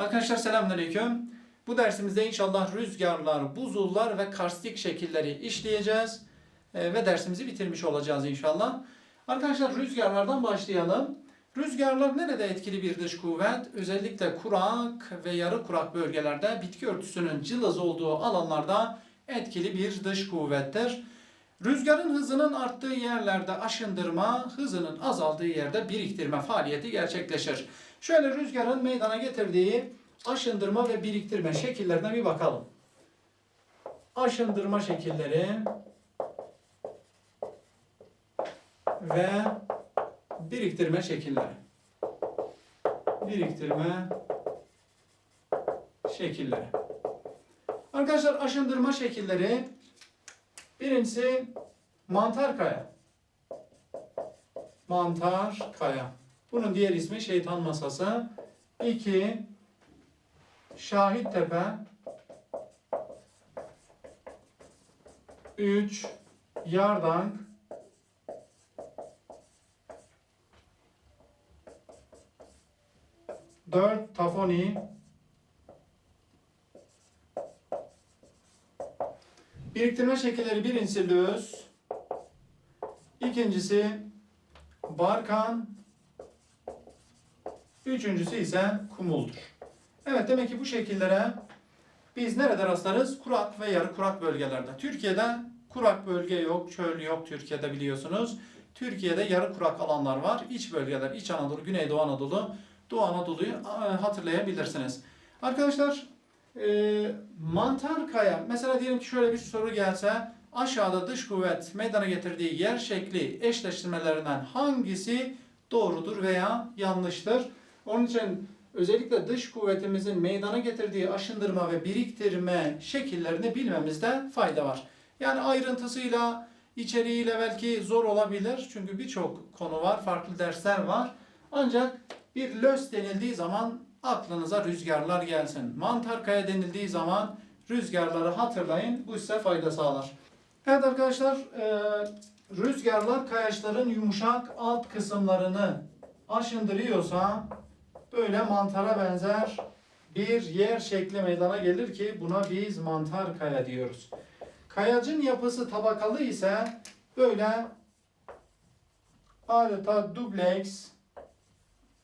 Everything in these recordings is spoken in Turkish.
Arkadaşlar selamünaleyküm. Bu dersimizde inşallah rüzgarlar, buzullar ve karstik şekilleri işleyeceğiz. Ee, ve dersimizi bitirmiş olacağız inşallah. Arkadaşlar rüzgarlardan başlayalım. Rüzgarlar nerede etkili bir dış kuvvet? Özellikle kurak ve yarı kurak bölgelerde bitki örtüsünün cılız olduğu alanlarda etkili bir dış kuvvettir. Rüzgarın hızının arttığı yerlerde aşındırma, hızının azaldığı yerde biriktirme faaliyeti gerçekleşir. Şöyle rüzgarın meydana getirdiği aşındırma ve biriktirme şekillerine bir bakalım. Aşındırma şekilleri ve biriktirme şekilleri. Biriktirme şekilleri. Arkadaşlar aşındırma şekilleri birincisi mantar kaya. Mantar kaya. Bunun diğer ismi şeytan masası. 2 Şahit Tepe 3 Yardank 4 Tafoni Biriktirme şekilleri birincisi löz ikincisi barkan üçüncüsü ise kumuldur. Evet demek ki bu şekillere biz nerede rastlarız? Kurak ve yarı kurak bölgelerde. Türkiye'de kurak bölge yok, çöl yok Türkiye'de biliyorsunuz. Türkiye'de yarı kurak alanlar var. İç bölgeler, İç Anadolu, Güneydoğu Anadolu, Doğu Anadolu'yu e, hatırlayabilirsiniz. Arkadaşlar e, mantar kaya, mesela diyelim ki şöyle bir soru gelse aşağıda dış kuvvet meydana getirdiği yer şekli eşleştirmelerinden hangisi doğrudur veya yanlıştır? Onun için özellikle dış kuvvetimizin meydana getirdiği aşındırma ve biriktirme şekillerini bilmemizde fayda var. Yani ayrıntısıyla, içeriğiyle belki zor olabilir. Çünkü birçok konu var, farklı dersler var. Ancak bir lös denildiği zaman aklınıza rüzgarlar gelsin. Mantar kaya denildiği zaman rüzgarları hatırlayın. Bu size fayda sağlar. Evet arkadaşlar, e, rüzgarlar kayaçların yumuşak alt kısımlarını aşındırıyorsa böyle mantara benzer bir yer şekli meydana gelir ki buna biz mantar kaya diyoruz. Kayacın yapısı tabakalı ise böyle adeta dubleks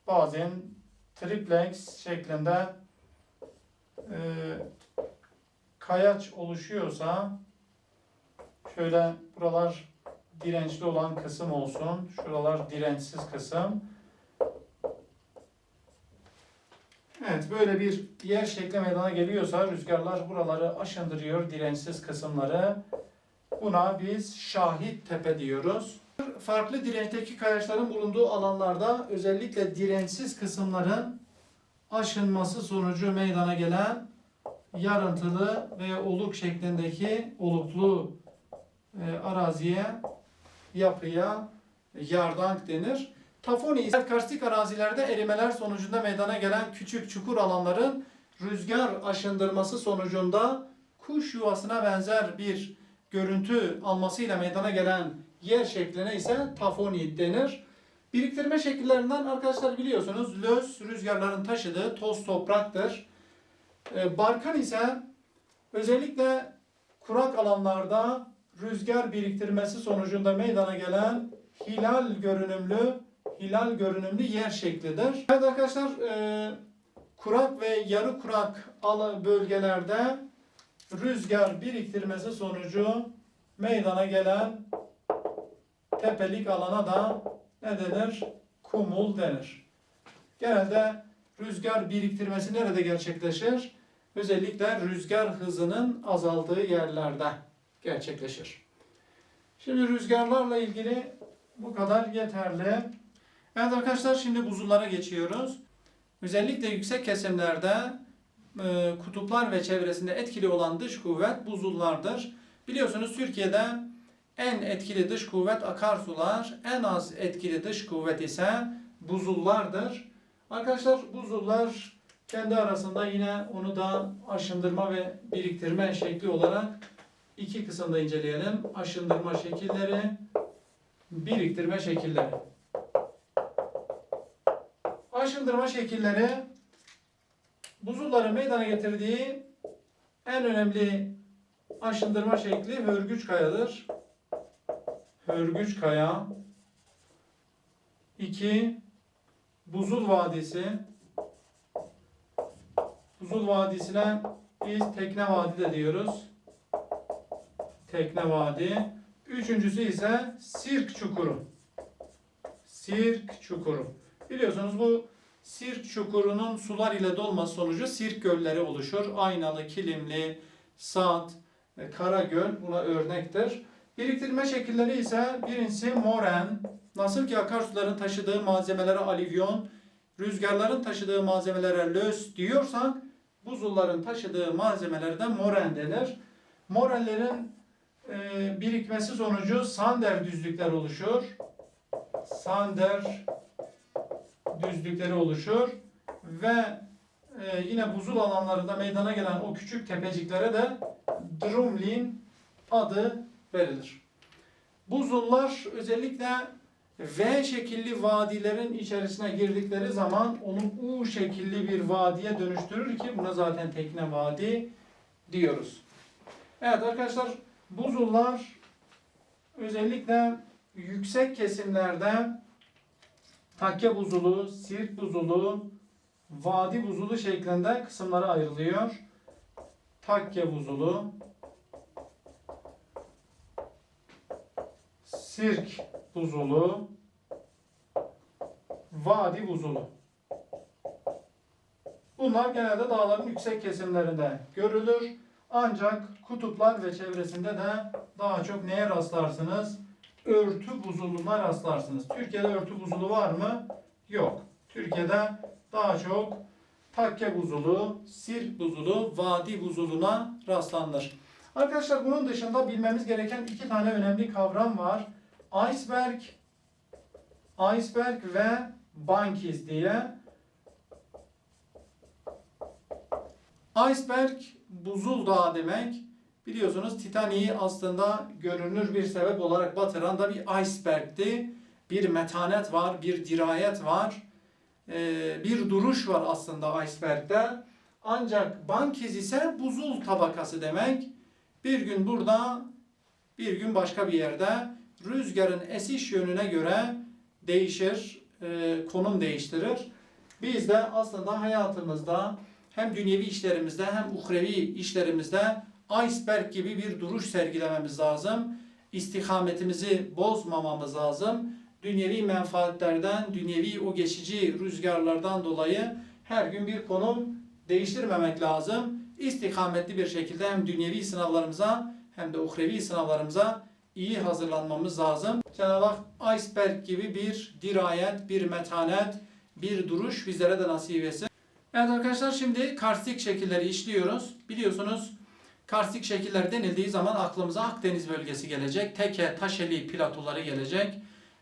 bazen triplex şeklinde e, kayaç oluşuyorsa şöyle buralar dirençli olan kısım olsun. Şuralar dirençsiz kısım. Evet böyle bir yer şekli meydana geliyorsa rüzgarlar buraları aşındırıyor dirençsiz kısımları. Buna biz şahit tepe diyoruz. Farklı dirençteki kayaçların bulunduğu alanlarda özellikle dirençsiz kısımların aşınması sonucu meydana gelen yarıntılı veya oluk şeklindeki oluklu e, araziye, yapıya yardank denir. Tafoni ise karstik arazilerde erimeler sonucunda meydana gelen küçük çukur alanların rüzgar aşındırması sonucunda kuş yuvasına benzer bir görüntü almasıyla meydana gelen yer şekline ise tafoni denir. Biriktirme şekillerinden arkadaşlar biliyorsunuz löz rüzgarların taşıdığı toz topraktır. Ee, Barkan ise özellikle kurak alanlarda rüzgar biriktirmesi sonucunda meydana gelen hilal görünümlü hilal görünümlü yer şeklidir. Evet arkadaşlar e, kurak ve yarı kurak bölgelerde rüzgar biriktirmesi sonucu meydana gelen tepelik alana da ne denir? Kumul denir. Genelde rüzgar biriktirmesi nerede gerçekleşir? Özellikle rüzgar hızının azaldığı yerlerde gerçekleşir. Şimdi rüzgarlarla ilgili bu kadar yeterli. Evet arkadaşlar şimdi buzullara geçiyoruz. Özellikle yüksek kesimlerde e, kutuplar ve çevresinde etkili olan dış kuvvet buzullardır. Biliyorsunuz Türkiye'de en etkili dış kuvvet akarsular, en az etkili dış kuvvet ise buzullardır. Arkadaşlar buzullar kendi arasında yine onu da aşındırma ve biriktirme şekli olarak iki kısımda inceleyelim. Aşındırma şekilleri, biriktirme şekilleri. Aşındırma şekilleri buzulların meydana getirdiği en önemli aşındırma şekli hörgüç kayadır. Hörgüç kaya. 2. Buzul Vadisi. Buzul Vadisi'ne biz Tekne Vadi de diyoruz. Tekne Vadi. Üçüncüsü ise Sirk Çukuru. Sirk Çukuru. Biliyorsunuz bu Sirk Çukuru'nun sular ile dolması sonucu sirk gölleri oluşur. Aynalı, Kilimli, Saat, Karagöl buna örnektir. Biriktirme şekilleri ise birincisi moren. Nasıl ki akarsuların taşıdığı malzemelere alivyon, rüzgarların taşıdığı malzemelere lös diyorsak buzulların taşıdığı malzemelere de moren denir. Morenlerin e, birikmesi sonucu sander düzlükler oluşur. Sander düzlükleri oluşur ve e, yine buzul alanlarında meydana gelen o küçük tepeciklere de drumlin adı verilir. Buzullar özellikle V şekilli vadilerin içerisine girdikleri zaman onu U şekilli bir vadiye dönüştürür ki buna zaten tekne vadi diyoruz. Evet arkadaşlar buzullar özellikle yüksek kesimlerde takke buzulu, sirk buzulu, vadi buzulu şeklinde kısımlara ayrılıyor. Takke buzulu, sirk buzulu, vadi buzulu. Bunlar genelde dağların yüksek kesimlerinde görülür. Ancak kutuplar ve çevresinde de daha çok neye rastlarsınız? Örtü buzuluna rastlarsınız. Türkiye'de örtü buzulu var mı? Yok. Türkiye'de daha çok takke buzulu, sirk buzulu, vadi buzuluna rastlanır. Arkadaşlar bunun dışında bilmemiz gereken iki tane önemli kavram var. Iceberg, iceberg ve bankiz diye. Iceberg buzul dağı demek. Biliyorsunuz Titanic'i aslında görünür bir sebep olarak batıran da bir iceberg'ti. Bir metanet var, bir dirayet var, ee, bir duruş var aslında iceberg'de. Ancak bankiz ise buzul tabakası demek. Bir gün burada, bir gün başka bir yerde rüzgarın esiş yönüne göre değişir, e, konum değiştirir. Biz de aslında hayatımızda hem dünyevi işlerimizde hem uhrevi işlerimizde iceberg gibi bir duruş sergilememiz lazım. İstikametimizi bozmamamız lazım. Dünyevi menfaatlerden, dünyevi o geçici rüzgarlardan dolayı her gün bir konum değiştirmemek lazım. İstikametli bir şekilde hem dünyevi sınavlarımıza hem de uhrevi sınavlarımıza iyi hazırlanmamız lazım. Cenab-ı Hak iceberg gibi bir dirayet, bir metanet, bir duruş bizlere de nasip etsin. Evet arkadaşlar şimdi karstik şekilleri işliyoruz. Biliyorsunuz karstik şekiller denildiği zaman aklımıza Akdeniz bölgesi gelecek. Teke, Taşeli platoları gelecek.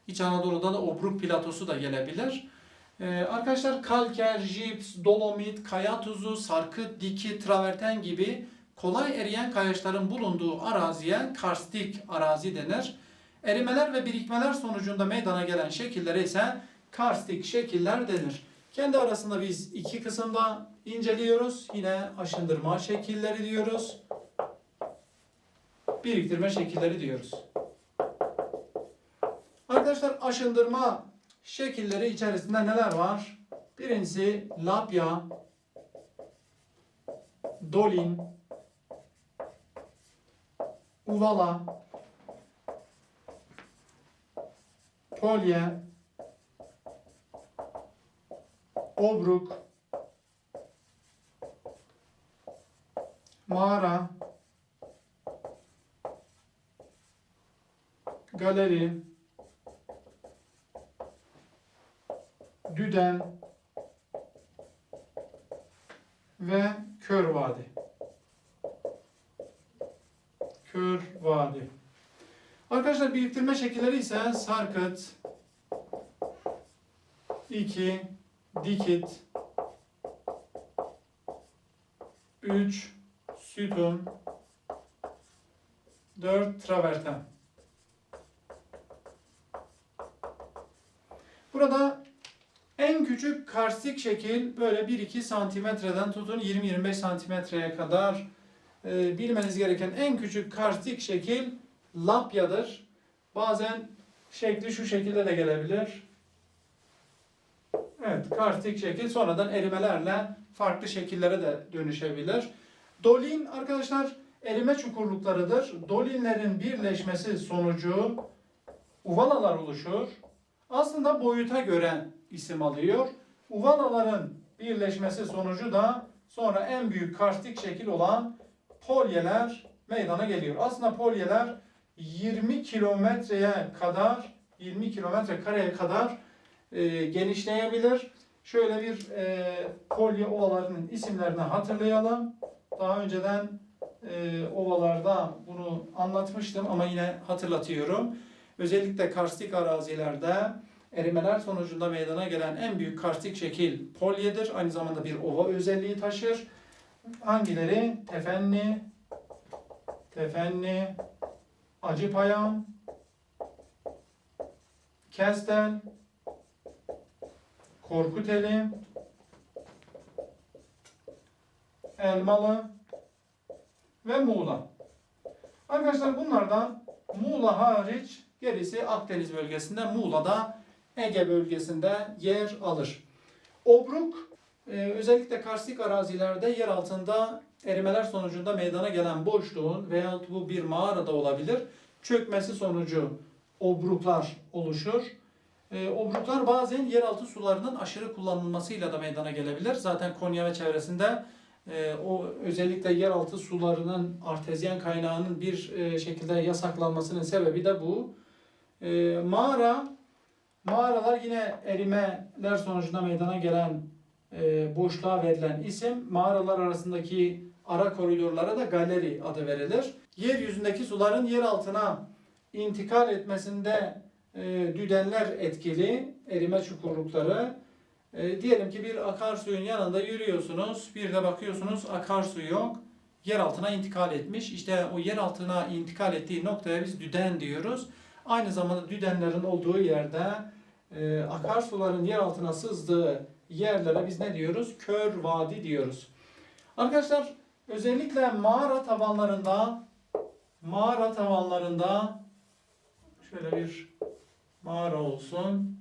İç Anadolu'da da Obruk platosu da gelebilir. Ee, arkadaşlar kalker, jips, dolomit, kaya tuzu, sarkıt, diki, traverten gibi kolay eriyen kayaçların bulunduğu araziye karstik arazi denir. Erimeler ve birikmeler sonucunda meydana gelen şekillere ise karstik şekiller denir. Kendi arasında biz iki kısımda inceliyoruz. Yine aşındırma şekilleri diyoruz. Biriktirme şekilleri diyoruz. Arkadaşlar aşındırma şekilleri içerisinde neler var? Birincisi lapya, dolin, uvala, polye, obruk, mağara, galeri, düden. Ve kör vadi. Kör vadi. Arkadaşlar biriktirme şekilleri ise sarkıt, 2, dikit, 3, sütun, 4, traverten. Burada en küçük karstik şekil böyle 1-2 santimetreden tutun 20-25 santimetreye kadar e, bilmeniz gereken en küçük karstik şekil lapyadır. Bazen şekli şu şekilde de gelebilir. Evet, karstik şekil sonradan erimelerle farklı şekillere de dönüşebilir. Dolin arkadaşlar erime çukurluklarıdır. Dolinlerin birleşmesi sonucu uvalalar oluşur. Aslında boyuta göre isim alıyor. Uvalaların birleşmesi sonucu da sonra en büyük karstik şekil olan polyeler meydana geliyor. Aslında polyeler 20 kilometreye kadar 20 kilometre kareye kadar e, genişleyebilir. Şöyle bir e, polye ovalarının isimlerini hatırlayalım. Daha önceden e, ovalarda bunu anlatmıştım ama yine hatırlatıyorum. Özellikle karstik arazilerde erimeler sonucunda meydana gelen en büyük karstik şekil polyedir. Aynı zamanda bir ova özelliği taşır. Hangileri? Tefenni, tefenni, acıpayam, kestel, korkuteli, elmalı ve Muğla. Arkadaşlar bunlardan Muğla hariç gerisi Akdeniz bölgesinde, Muğla'da Ege bölgesinde yer alır. Obruk e, özellikle karstik arazilerde yer altında erimeler sonucunda meydana gelen boşluğun veya bu bir mağarada olabilir. Çökmesi sonucu obruklar oluşur. E, obruklar bazen yeraltı sularının aşırı kullanılmasıyla da meydana gelebilir. Zaten Konya ve çevresinde e, o özellikle yeraltı sularının artezyen kaynağının bir e, şekilde yasaklanmasının sebebi de bu. E, mağara, mağaralar yine erimeler sonucunda meydana gelen e, boşluğa verilen isim. Mağaralar arasındaki ara koridorlara da galeri adı verilir. Yeryüzündeki suların yer altına intikal etmesinde e, düdenler etkili, erime çukurlukları. E, diyelim ki bir akarsuyun yanında yürüyorsunuz, bir de bakıyorsunuz akarsu yok, yer altına intikal etmiş. İşte o yer altına intikal ettiği noktaya biz düden diyoruz. Aynı zamanda düdenlerin olduğu yerde e, akarsuların yer altına sızdığı yerlere biz ne diyoruz? Kör vadi diyoruz. Arkadaşlar özellikle mağara tavanlarında mağara tavanlarında şöyle bir mağara olsun.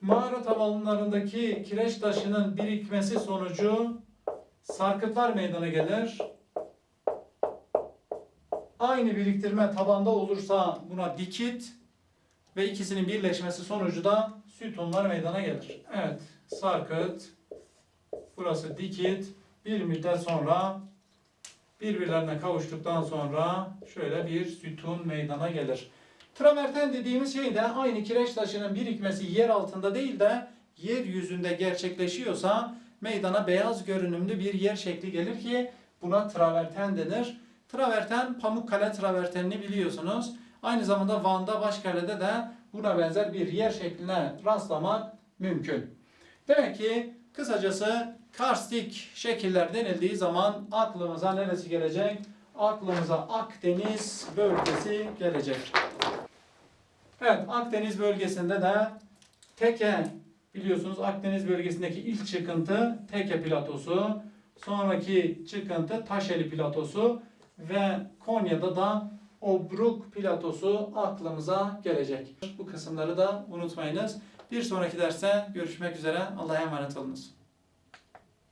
Mağara tavanlarındaki kireç taşının birikmesi sonucu sarkıtlar meydana gelir. Aynı biriktirme tabanda olursa buna dikit ve ikisinin birleşmesi sonucu da sütunlar meydana gelir. Evet, sarkıt, burası dikit. Bir müddet sonra birbirlerine kavuştuktan sonra şöyle bir sütun meydana gelir. Traverten dediğimiz şey de aynı kireç taşının birikmesi yer altında değil de yeryüzünde gerçekleşiyorsa meydana beyaz görünümlü bir yer şekli gelir ki buna traverten denir. Traverten Pamukkale travertenini biliyorsunuz. Aynı zamanda Van'da Başkale'de de buna benzer bir yer şekline rastlamak mümkün. Demek ki kısacası karstik şekiller denildiği zaman aklımıza neresi gelecek? Aklımıza Akdeniz bölgesi gelecek. Evet Akdeniz bölgesinde de Teke biliyorsunuz Akdeniz bölgesindeki ilk çıkıntı Teke platosu. Sonraki çıkıntı Taşeli platosu ve Konya'da da Obruk platosu aklımıza gelecek. Bu kısımları da unutmayınız. Bir sonraki derste görüşmek üzere. Allah'a emanet olunuz.